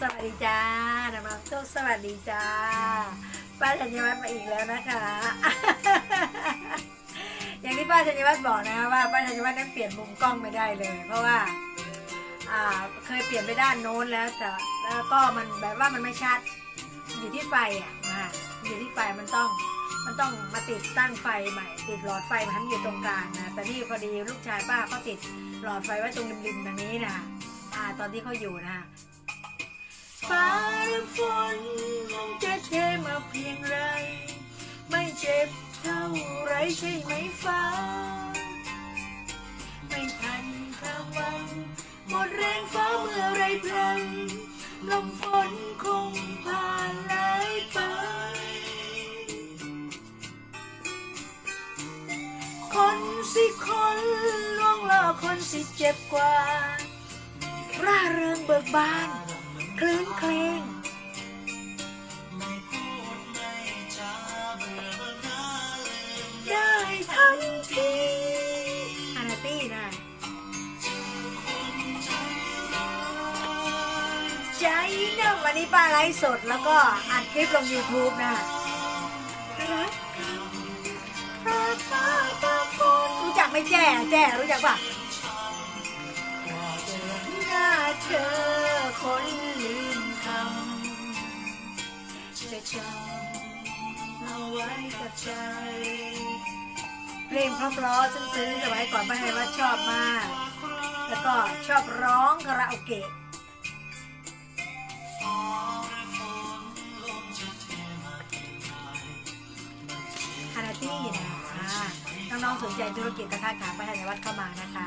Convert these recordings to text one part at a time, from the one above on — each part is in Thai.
สวัสดีจ้าน้ำมันตุ๊กสวัสดีจ้า ป้าธัญวัฒน์มาอีกแล้วนะคะ อย่างที่ป้าธัญวัฒน์บอกนะว่าป้าธัญวัฒน์นั้นเปลี่ยนมุมกล้องไม่ได้เลย เพราะว่าอ่าเคยเปลี่ยนไปด้านโน้นแล้วแต่แล้วก็มันแบบว่ามันไม่ชัด อยู่ที่ไฟอะนะคะอยู่ที่ไฟมันต้องมันต้องมาติดตั้งไฟใหม่ ติดหลอดไฟมันอยู่ตรงกลางนะแต่นี่พอดีลูกชายป้าเขาติดหลอดไฟไว้ตรงริมๆตรงนี้นะอ่าตอนที่เขาอยู่นะ ฟ้าหรือฝนจะเทมาเพียงไร ไม่เจ็บเท่าไรใช่ไหมฟ้า ไม่ทันข้ามวัน หมดแรงฟ้าเมื่อไรพลันลมฝนคงผ่านไหลไป คนสิคนล่วงล่อคนสิเจ็บกว่าร่าเริงเบิกบาน คลื่นเคลงได้ทันทีอานาตี้นะใจนะวันนี้ป้าไลฟ์สดแล้วก็อัดคลิปลง YouTube นะรักกันพระฟ้าตาฝนรู้จักไหมแจ้แจ้รู้จักปะหน้าเธอ จำเอาไว้กับใจ เพลงเพราะๆซึ้งๆสมัยก่อนป้าไฮว่าชอบมาก แล้วก็ชอบร้องคาราโอเกะฮานาตี้นะอ่าน้องๆสนใจธุรกิจกระทะขาป้าธัญวัฒน์เข้ามานะคะ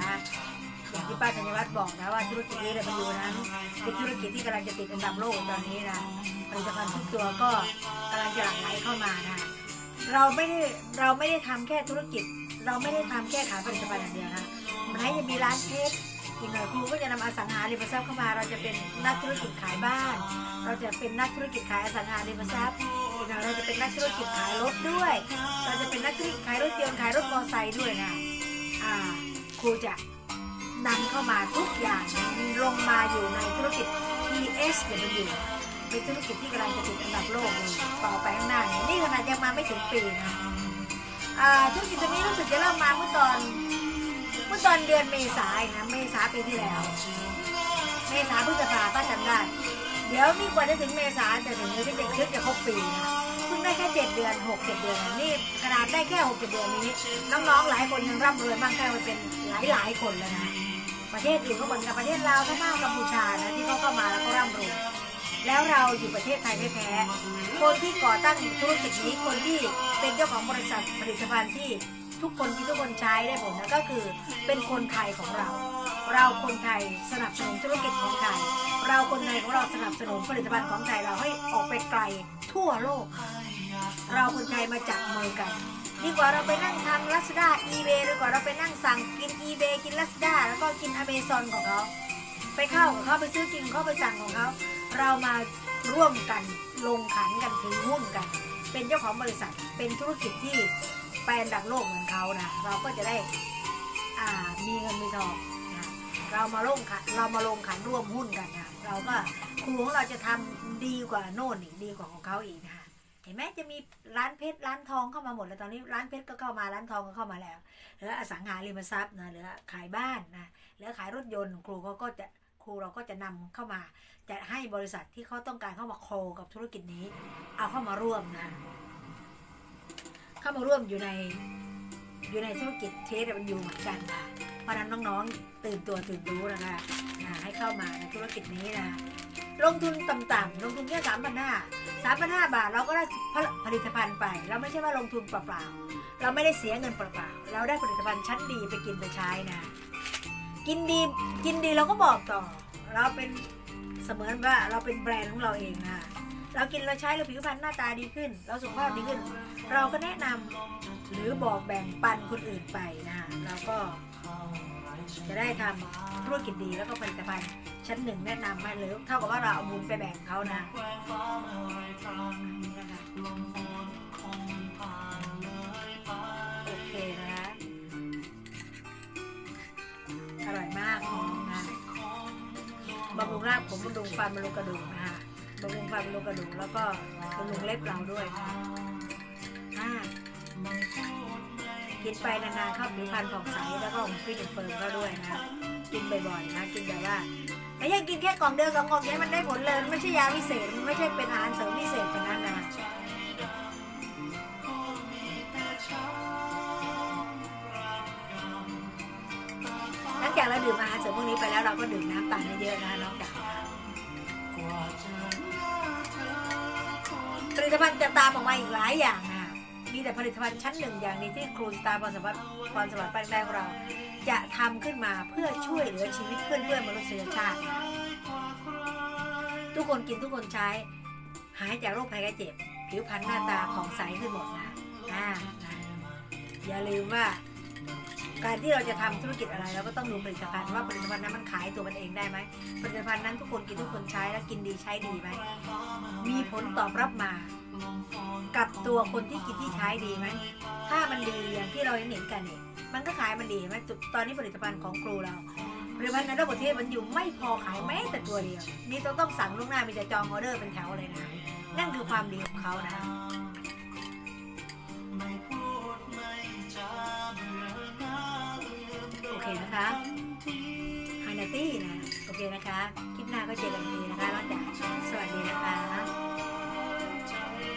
อย่างที่ป้าธัญวัฒน์บอกนะว่าธุรกิจนี้เลยมันอยู่นั้นเป็นธุรกิจที่กำลังจะติดอันดับโลกตอนนี้นะ ผลิตภัณฑ์ทุกตัวก็กำลังจะหลั่งไหลเข้ามานะเราไม่ได้เราไม่ได้ทำแค่ธุรกิจ เราไม่ได้ทำแค่ขายผลิตภัณฑ์อย่างเดียวนะมันให้จะมีร้านเพชรอีกหน่อยครูก็จะนำอสังหาริมทรัพย์เข้ามา เราจะเป็นนักธุรกิจขายบ้าน เราจะเป็นนักธุรกิจขายอสังหาริมทรัพย์อีกหน่อยเราจะเป็นนักธุรกิจขายรถด้วย เราจะเป็นนักธุรกิจขายรถยนต์ขายรถมอเตอร์ไซค์ด้วยนะอ่าครูจะนำเข้ามาทุกอย่างลงมาอยู่ในธุรกิจ TS เป็นธุรกิจที่กำลังจะติดอันดับโลกเลยต่อไปข้างหน้าเนี่ยนี่ขนาดยังมาไม่ถึงปีนะธุรกิจตัวนี้รู้สึกจะเริ่มมาเมื่อตอนเมื่อตอนเดือนเมษายนนะเมษาปีที่แล้ว เมษาพฤษภาป้าจำได้เดี๋ยวนี่กว่าจะถึงเมษาจะถึงจะเป็นครึ่งจะครบปีนะเพิ่งได้แค่เจ็ดเดือนหกเจ็ดเดือนนี่ขนาดได้แค่หกเจ็ดเดือนนี้น้องๆหลายคนยังร่ำรวยมากแค่ไปเป็นหลายๆคนแล้วนะประเทศอื่นก็เหมือนกับประเทศลาวพม่ากัมพูชานะที่เขาเข้ามาแล้วก็ร่ำรวย แล้วเราอยู่ประเทศไทยแท้ๆคนที่ก่อตั้งธุรกิจนี้คนที่เป็นเจ้าของบริษัทผลิตภัณฑ์ที่ทุกคนที่ทุกคนใช้ได้ผลนะก็คือเป็นคนไทยของเรา เราคนไทยสนับสนุนธุรกิจของไทย เราคนไทยของเราสนับสนุนผลิตภัณฑ์ของไทยเราให้ออกไปไกลทั่วโลก เราคนไทยมาจับมือกันดีกว่าเราไปนั่งทำลัสด้าอีเบดีกว่าเราไปนั่งสั่งกินอีเบกินลัสด้าแล้วก็กินอเมซอนของเขาไปเข้าของเขาไปซื้อกินเขาไปสั่งของเขา เรามาร่วมกันลงขันกันถือหุ้นกัน เป็นเจ้าของบริษัทเป็นธุรกิจที่ไปอันดับโลกเหมือนเขานะเราก็จะได้อ่ามีเงินมีทองนะเรามาลงขันเรามาลงขันร่วมหุ้นกันนะเราก็ครูของเราจะทำดีกว่าโน่นอีกดีกว่าของเขาอีกนะคะเห็นไหมจะมีร้านเพชรร้านทองเข้ามาหมดแล้วตอนนี้ร้านเพชรก็เข้ามาร้านทองก็เข้ามาแล้วเหลืออสังหาริมทรัพย์นะเหลือขายบ้านนะเหลือขายรถยนต์ครูเขาก็จะ ครูเราก็จะนำเข้ามา จะให้บริษัทที่เขาต้องการเข้ามาโคกับธุรกิจนี้ เอาเข้ามาร่วมนะ เข้ามาร่วมอยู่ในอยู่ในธุรกิจเทสมันอยู่เหมือนกันนะเพราะนั้นน้องๆตื่นตัวตื่นรู้นะคะให้เข้ามาในธุรกิจนี้นะลงทุนต่ำๆลงทุนแค่สามพันห้าสามพันห้าบาทเราก็ได้ผลิตภัณฑ์ไป เราไม่ใช่ว่าลงทุนเปล่าๆเราไม่ได้เสียเงินเปล่าๆเราได้ผลิตภัณฑ์ชั้นดีไปกินไปใช้นะ กินดีกินดีเราก็บอกต่อ เราเป็นเสมือนว่าเราเป็นแบรนด์ของเราเองนะเรากินเราใช้เราผิวพรรณหน้าตาดีขึ้น เราสุขภาพดีขึ้น เราก็แนะนำหรือบอกแบ่งปันคนอื่นไปนะเราก็จะได้ทำธุรกิจดีแล้วก็ผลิตภัณฑ์ชั้นหนึ่งแนะนำมาหรือเท่ากับว่าเราเอาบุญไปแบ่งเขานะนะคะ บำรุงรากผมบำรุงฟันบำรุงกระดูกนะคะบำรุงฟันบำรุงกระดูกแล้วก็บำรุงเล็บเราด้วยอ่ากินไปนานๆเข้าผิวพรรณผ่องใสแล้วก็ฟิตเฟิร์มก็ด้วยนะกินบ่อยๆนะกินแบบว่าไม่ใช่กินแค่กล่องเดียวสองกล่องนี้มันได้ผลเลย ไม่ใช่ยาพิเศษมันไม่ใช่เป็นอาหารเสริมพิเศษแบบนั้นนะ จากเราดื่มอาหารเสริมพวกนี้ไปแล้วเราก็ดื่มน้ำตาลเยอะๆนะนอกจากน้ผลิตภัณฑ์จะตามออกมาอีกหลายอย่างนะมีแต่ผลิตภัณฑ์ชั้นหนึ่งอย่างนี้ที่ครูสตาร์พรสวัสดิ์พรสวัสดิ์ปั้นแรกของเรา จะทำขึ้นมาเพื่อช่วยเหลือชีวิตเพื่อนๆมนุษยชาติ ทุกคนกินทุกคนใช้ หายจากโรคภัยไข้เจ็บ ผิวพรรณหน้าตาผ่องใสขึ้นหมดนะอ่านะอย่าลืมว่า การที่เราจะทำธุรกิจอะไรเราก็ต้องดูผลิตภัณฑ์ว่าผลิตภัณฑ์นั้นมันขายตัวมันเองได้ไหมผลิตภัณฑ์นั้นทุกคนกินทุกคนใช้แล้วกินดีใช้ดีไหมมีผลตอบรับมา กับตัวคนที่กินที่ใช้ดีไหมถ้ามันดีอย่างที่เราเห็นกันเนี่ยมันก็ขายมันดีไหมตอนนี้ผลิตภัณฑ์ของครูเราผลิตภัณฑ์ในระบบประเทศมันอยู่ไม่พอขายแม้แต่ตัวเดียวมีต้องต้องสั่งล่วงหน้ามีแต่จองออเดอร์เป็นแถวเลยนะนั่นคือความดีของเขานะ เคนะคะ คลิปหน้าก็เจอกันอีก